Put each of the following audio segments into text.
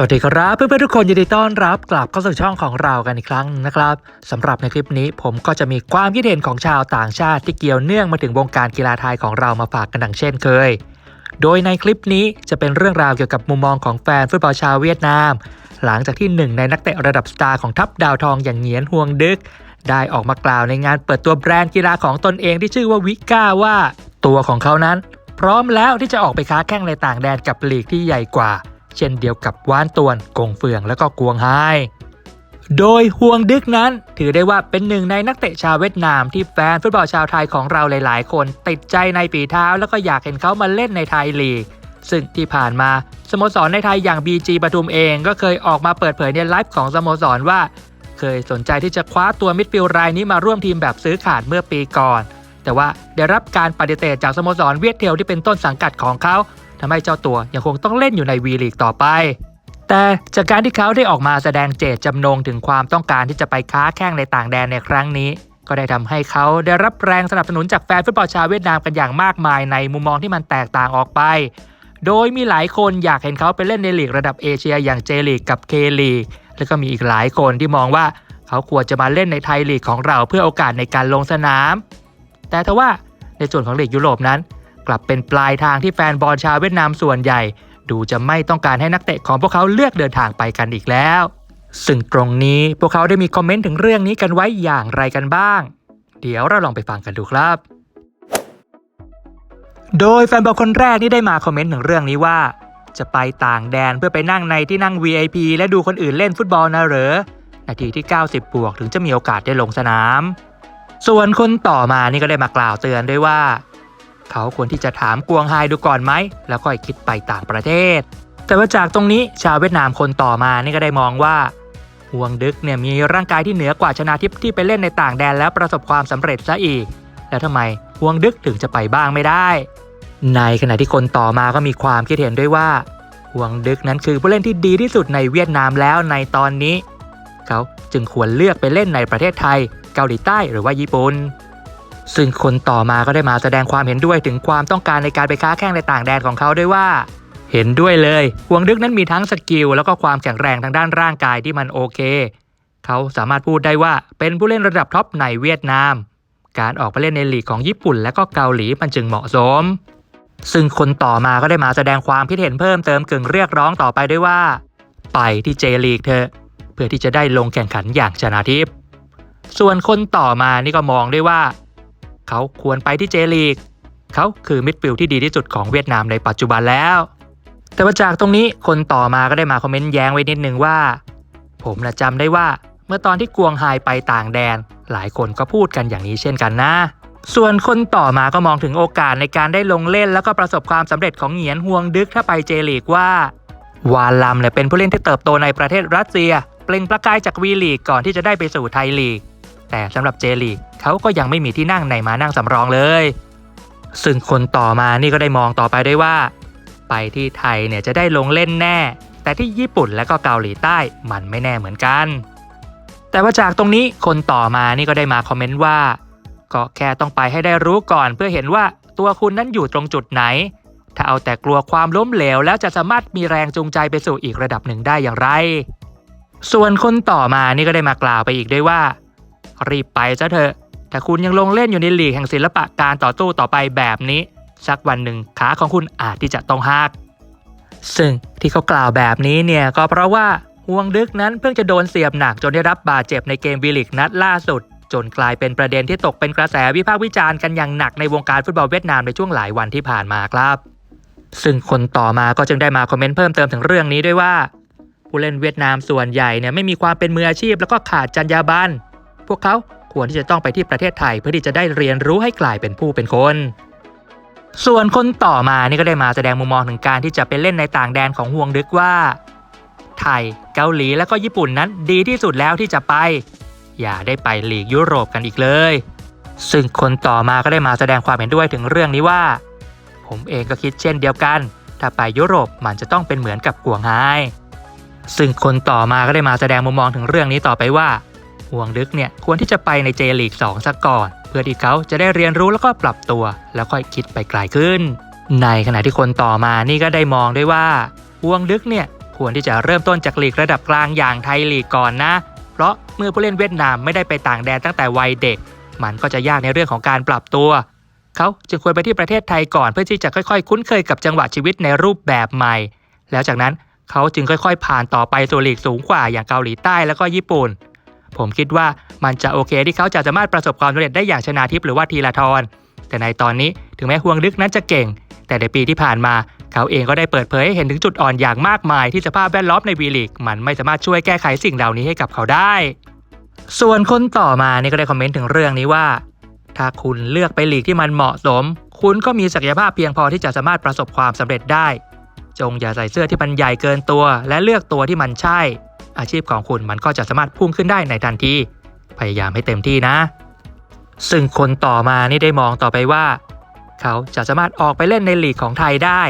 สวัสดีครับเพื่อนๆทุกคนยินดีต้อนรับกลับเข้าสู่ช่องของเรากันอีกครั้งนะครับสำหรับในคลิปนี้ผมก็จะมีความคิดเห็นของชาวต่างชาติที่เกี่ยวเนื่องมาถึงวงการกีฬาไทยของเรามาฝากกันดังเช่นเคย โดยในคลิปนี้จะเป็นเรื่องราวเกี่ยวกับมุมมองของแฟนฟุตบอลชาวเวียดนาม หลังจากที่หนึ่งในนักเตะระดับสตาร์ของทัพดาวทองอย่างเหงียนฮวงดึก ได้ออกมากล่าวในงานเปิดตัวแบรนด์กีฬาของตนเองที่ชื่อว่าวิก้าว่า ตัวของเขานั้น พร้อมแล้วที่จะออกไปค้าแข่งในต่างแดนกับลีกที่ใหญ่กว่า เช่นเดียวกับว้านตวนกงเฟืองและก็กวงไฮโดยฮวงดึกนั้นถือได้ว่าเป็นหนึ่งในนักเตะชาวเวียดนามที่แฟนฟุตบอลชาวไทยของเราหลาย ๆ คนติดใจในฝีเท้าแล้วก็อยากเห็นเขามาเล่นในไทยลีก ซึ่งที่ผ่านมาสโมสรในไทยอย่าง BG ปทุมเองก็เคยออกมาเปิดเผยในไลฟ์ของสโมสรว่า เคยสนใจที่จะคว้าตัวมิดฟิลด์รายนี้มาร่วมทีมแบบซื้อขาดเมื่อปีก่อน แต่ว่าได้รับการปฏิเสธจากสโมสรเวียดเทลที่เป็นต้นสังกัดของเขา ทำให้เจ้าตัวยังคงต้องเล่นอยู่ในวีลีกต่อไป แต่จากการที่เขาได้ออกมาแสดงเจตจำนงถึงความต้องการที่จะไปค้าแข่งในต่างแดนในครั้งนี้ ก็ได้ทำให้เขาได้รับแรงสนับสนุนจากแฟนฟุตบอลชาวเวียดนามกันอย่างมากมายในมุมมองที่มันแตกต่างออกไป โดยมีหลายคนอยากเห็นเขาไปเล่นในลีกระดับเอเชียอย่างเจลีกกับเคลีกแล้วก็มีอีกหลายคนที่มองว่าเขาควรจะมาเล่นในไทยลีกของเราเพื่อโอกาสในการลงสนาม แต่ทว่าในส่วนของลีกยุโรปนั้น กลับเป็นปลายทางที่แฟนบอลชาวเวียดนามส่วนใหญ่ ดูจะไม่ต้องการให้นักเตะของพวกเขาเลือกเดินทางไปกันอีกแล้ว ซึ่งตรงนี้พวกเขาได้มีคอมเมนต์ถึงเรื่องนี้กันไว้อย่างไรกันบ้าง เดี๋ยวเราลองไปฟังกันดูครับ โดยแฟนบอลคนแรกที่ได้มาคอมเมนต์ถึงเรื่องนี้ว่า จะไปต่างแดนเพื่อไปนั่งในที่นั่ง VIP และดูคนอื่นเล่นฟุตบอลนะเหรอนาทีที่ 90 บวกถึงจะมีโอกาสได้ลงสนาม ส่วนคนต่อมานี่ก็ได้มากล่าวเตือนด้วยว่า เขาควรที่จะถามกวงไฮดูก่อนไหม แล้วค่อยคิดไปต่างประเทศ แต่ว่าจากตรงนี้ชาวเวียดนามคนต่อมานี่ก็ได้มองว่าห่วงดึกเนี่ยมีร่างกายที่เหนือกว่าชนาทิพย์ที่ไปเล่นในต่างแดนแล้วประสบความสำเร็จซะอีก แล้วทำไมห่วงดึกถึงจะไปบ้างไม่ได้ ในขณะที่คนต่อมาก็มีความคิดเห็นด้วยว่าห่วงดึกนั้นคือผู้เล่นที่ดีที่สุดในเวียดนามแล้วในตอนนี้ เขาจึงควรเลือกไปเล่นในประเทศไทย เกาหลีใต้หรือว่าญี่ปุ่น ซึ่งคนต่อมาก็ได้มาแสดงความเห็นด้วยถึงความต้องการในการไปค้าแข่งในต่างแดนของเขาด้วยว่า เห็นด้วยเลยหวงดึกนั้นมีทั้งสกิลแล้วก็ความแข็งแรงทางด้านร่างกายที่มันโอเค เขาสามารถพูดได้ว่าเป็นผู้เล่นระดับท็อปในเวียดนาม การออกไปเล่นในลีกของญี่ปุ่น และก็เกาหลีมันจึงเหมาะสม ซึ่งคนต่อมาก็ได้มาแสดงความคิดเห็นเพิ่มเติมกึ่งเรียกร้องต่อไปด้วยว่า ไปที่เจลีกเถอะเพื่อที่จะได้ลงแข่งขันอย่างชนะทิพย์ส่วนคนต่อมานี่ก็มองได้ว่า เขาควรไปที่เจลีก เขาคือมิดฟิลด์ที่ดีที่สุดของเวียดนามในปัจจุบันแล้ว แต่ว่าจากตรงนี้คนต่อมาก็ได้มาคอมเมนต์แย้งไว้นิดนึงว่า ผมนะจำได้ว่าเมื่อตอนที่กวงไฮไปต่างแดน หลายคนก็พูดกันอย่างนี้เช่นกันนะ ส่วนคนต่อมาก็มองถึงโอกาสในการได้ลงเล่น แล้วก็ประสบความสำเร็จของเหงียนฮวงดึกถ้าไปเจลีกว่าวาลัมเนี่ยเป็นผู้เล่นที่เติบโตในประเทศรัสเซีย เปล่งประกายจากวีลีกก่อนที่จะได้ไปสู่ไทยลีก แต่สำหรับเจลีกเขาก็ยังไม่มีที่นั่งในมานั่งสำรองเลย ซึ่งคนต่อมานี่ก็ได้มองต่อไปได้ว่า ไปที่ไทยเนี่ยจะได้ลงเล่นแน่ แต่ที่ญี่ปุ่นและก็เกาหลีใต้มันไม่แน่เหมือนกัน แต่ว่าจากตรงนี้คนต่อมานี่ก็ได้มาคอมเมนต์ว่าก็แค่ต้องไปให้ได้รู้ก่อนเพื่อเห็นว่าตัวคุณนั้นอยู่ตรงจุดไหน ถ้าเอาแต่กลัวความล้มเหลวแล้วจะสามารถมีแรงจูงใจไปสู่อีกระดับหนึ่งได้อย่างไร ส่วนคนต่อมานี่ก็ได้มากล่าวไปอีกด้วยว่า รีบไปซะเถอะถ้าคุณยังลงเล่นอยู่ในลีกแห่งศิลปะการต่อสู้ต่อไปแบบนี้ สักวันหนึ่งขาของคุณอาจที่จะต้องหักซึ่งที่เขากล่าวแบบนี้เนี่ยก็เพราะว่าห่วงดึกนั้นเพิ่งจะโดนเสียบหนักจนได้รับบาดเจ็บในเกมวีลิกนัดล่าสุด จนกลายเป็นประเด็นที่ตกเป็นกระแสวิพากษ์วิจารณ์กันอย่างหนักในวงการฟุตบอลเวียดนามในช่วงหลายวันที่ผ่านมาครับ ซึ่งคนต่อมาก็จึงได้มาคอมเมนต์เพิ่มเติมถึงเรื่องนี้ด้วยว่า ผู้เล่นเวียดนามส่วนใหญ่เนี่ยไม่มีความเป็นมืออาชีพแล้วก็ขาดจรรยาบรรณ พวกเขาควรที่จะต้องไปที่ประเทศไทยเพื่อที่จะได้เรียนรู้ให้กลายเป็นผู้เป็นคน ส่วนคนต่อมานี่ก็ได้มาแสดงมุมมองถึงการที่จะไปเล่นในต่างแดนของห่วงดึกว่า ไทยเกาหลีและก็ญี่ปุ่นนั้นดีที่สุดแล้วที่จะไป อย่าได้ไปหลีกยุโรปกันอีกเลย ซึ่งคนต่อมาก็ได้มาแสดงความเห็นด้วยถึงเรื่องนี้ว่า ผมเองก็คิดเช่นเดียวกัน ถ้าไปยุโรปมันจะต้องเป็นเหมือนกับกัวงไฮซึ่งคนต่อมาก็ได้มาแสดงมุมมองถึงเรื่องนี้ต่อไปว่า ห่วงดึกเนี่ยควรที่จะไปในเจลีก2สักก่อน เพื่อที่เขาจะได้เรียนรู้แล้วก็ปรับตัว แล้วค่อยคิดไปไกลขึ้น ในขณะที่คนต่อมานี่ก็ได้มองด้วยว่าห่วงดึกเนี่ยควรที่จะเริ่มต้นจากลีกระดับกลางอย่างไทยลีกก่อนนะ เพราะเมื่อผู้เล่นเวียดนามไม่ได้ไปต่างแดนตั้งแต่วัยเด็ก มันก็จะยากในเรื่องของการปรับตัว เขาจึงควรไปที่ประเทศไทยก่อนเพื่อที่จะค่อยๆ คุ้นเคยกับจังหวะชีวิตในรูปแบบใหม่ แล้วจากนั้นเขาจึงค่อยๆ ผ่านต่อไปสู่ลีกสูงกว่าอย่างเกาหลีใต้แล้วก็ญี่ปุ่น ผมคิดว่ามันจะโอเคที่เขาจะสามารถประสบความสำเร็จได้อย่างชนาทิพย์หรือว่าทีละทรแต่ในตอนนี้ถึงแม้ห่วงลึกนั้นจะเก่ง แต่ในปีที่ผ่านมา เขาเองก็ได้เปิดเผยให้เห็นถึงจุดอ่อนอย่างมากมายที่สภาพแวดล้อมในวีลีกมันไม่สามารถช่วยแก้ไขสิ่งเหล่านี้ให้กับเขาได้ ส่วนคนต่อมานี่ก็ได้คอมเมนต์ถึงเรื่องนี้ว่า ถ้าคุณเลือกไปลีกที่มันเหมาะสม คุณก็มีศักยภาพเพียงพอที่จะสามารถประสบความสำเร็จได้ จงอย่าใส่เสื้อที่มันใหญ่เกินตัว และเลือกตัวที่มันใช่ อาชีพของคุณมันก็จะสามารถพุ่งขึ้นได้ในทันทีพยายามให้เต็มที่นะ ซึ่งคนต่อมานี่ได้มองต่อไปว่า เขาจะสามารถออกไปเล่นในลีกของไทยได้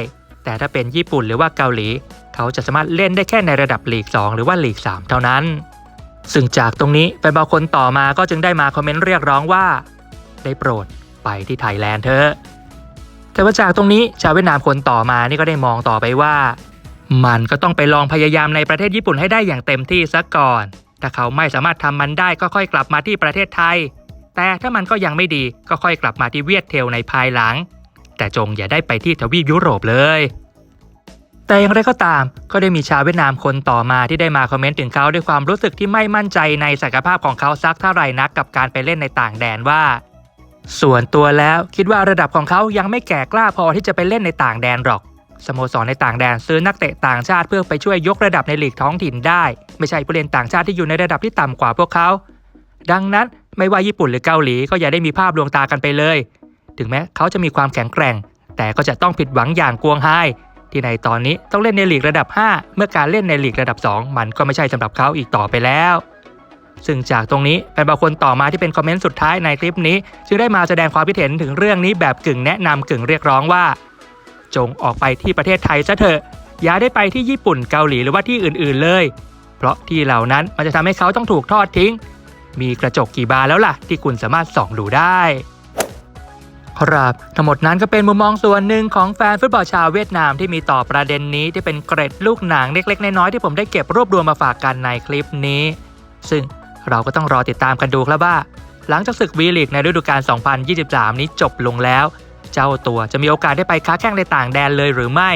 แต่ถ้าเป็นญี่ปุ่นหรือว่าเกาหลี เขาจะสามารถเล่นได้แค่ในระดับลีก 2 หรือว่าลีก 3 เท่านั้น ซึ่งจากตรงนี้แฟนบอลคนต่อมาก็จึงได้มาคอมเมนต์เรียกร้องว่า ได้โปรดไปที่ไทยแลนด์เถอะแต่ว่าจากตรงนี้ชาวเวียดนามคนต่อมานี่ก็ได้มองต่อไปว่า มันก็ต้องไปลองพยายามในประเทศญี่ปุ่นให้ได้อย่างเต็มที่ซะก่อน ถ้าเขาไม่สามารถทำมันได้ก็ค่อยกลับมาที่ประเทศไทย แต่ถ้ามันก็ยังไม่ดีก็ค่อยกลับมาที่เวียดเทลในภายหลัง แต่จงอย่าได้ไปที่ทวีปยุโรปเลย แต่อย่างไรก็ตาม ก็ได้มีชาวเวียดนามคนต่อมาที่ได้มาคอมเมนต์ถึงเขาด้วยความรู้สึกที่ไม่มั่นใจในศักยภาพของเขาสักเท่าไหร่นักกับการไปเล่นในต่างแดนว่า ส่วนตัวแล้วคิดว่าระดับของเขายังไม่แก่กล้าพอที่จะไปเล่นในต่างแดนหรอก สโมสรในต่างแดนซื้อนักเตะต่างชาติเพื่อไปช่วยยกระดับในลีกท้องถิ่นได้ ไม่ใช่ผู้เล่นต่างชาติที่อยู่ในระดับที่ต่ำกว่าพวกเขา ดังนั้นไม่ว่าญี่ปุ่นหรือเกาหลีก็อย่าได้มีภาพลวงตากันไปเลย ถึงแม้เขาจะมีความแข็งแกร่ง แต่ก็จะต้องผิดหวังอย่างกวงไฮที่ในตอนนี้ต้องเล่นในลีกระดับ 5 เมื่อการเล่นในลีกระดับ 2 มันก็ไม่ใช่สำหรับเขาอีกต่อไปแล้ว ซึ่งจากตรงนี้แฟนบอลคนต่อมาที่เป็นคอมเมนต์สุดท้ายในคลิปนี้ จึงได้มาแสดงความคิดเห็นถึงเรื่องนี้แบบกึ่งแนะนำกึ่งเรียกร้องว่า จงออกไปที่ประเทศไทยซะเถอะอย่าได้ไปที่ญี่ปุ่นเกาหลีหรือว่าที่อื่นๆเลย เพราะที่เหล่านั้นมันจะทำให้เขาต้องถูกทอดทิ้ง มีกระจกกี่บานแล้วล่ะ ที่คุณสามารถส่องดูได้ ครับทั้งหมดนั้นก็เป็นมุมมองส่วนหนึ่งของแฟนฟุตบอลชาวเวียดนามที่มีต่อประเด็นนี้ที่เป็นเกร็ดลูกหนังเล็กๆน้อยๆที่ผมได้เก็บรวบรวมมาฝากกันในคลิปนี้ ซึ่งเราก็ต้องรอติดตามกันดูครับว่า หลังจากศึกวีลีกในฤดูกาล2023 นี้จบลงแล้ว เจ้าตัวจะมีโอกาสได้ไปค้าแข่งในต่างแดนเลยหรือไม่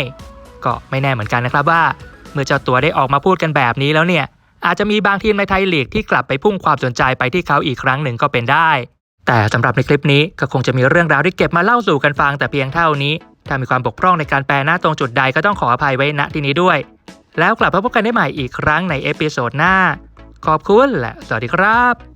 ก็ไม่แน่เหมือนกันนะครับว่า เมื่อเจ้าตัวได้ออกมาพูดกันแบบนี้แล้วเนี่ยอาจจะมีบางทีมในไทยลีกที่กลับไปพุ่งความสนใจไปที่เขาอีกครั้งหนึ่งก็เป็นได้ แต่สำหรับในคลิปนี้ก็คงจะมีเรื่องราวที่เก็บมาเล่าสู่กันฟังแต่เพียงเท่านี้ ถ้ามีความบกพร่องในการแปลหน้าตรงจุดใดก็ต้องขออภัยไว้ณที่นี้ด้วย แล้วกลับมาพบกันได้ใหม่อีกครั้งในเอพิโซดหน้า ขอบคุณและสวัสดีครับ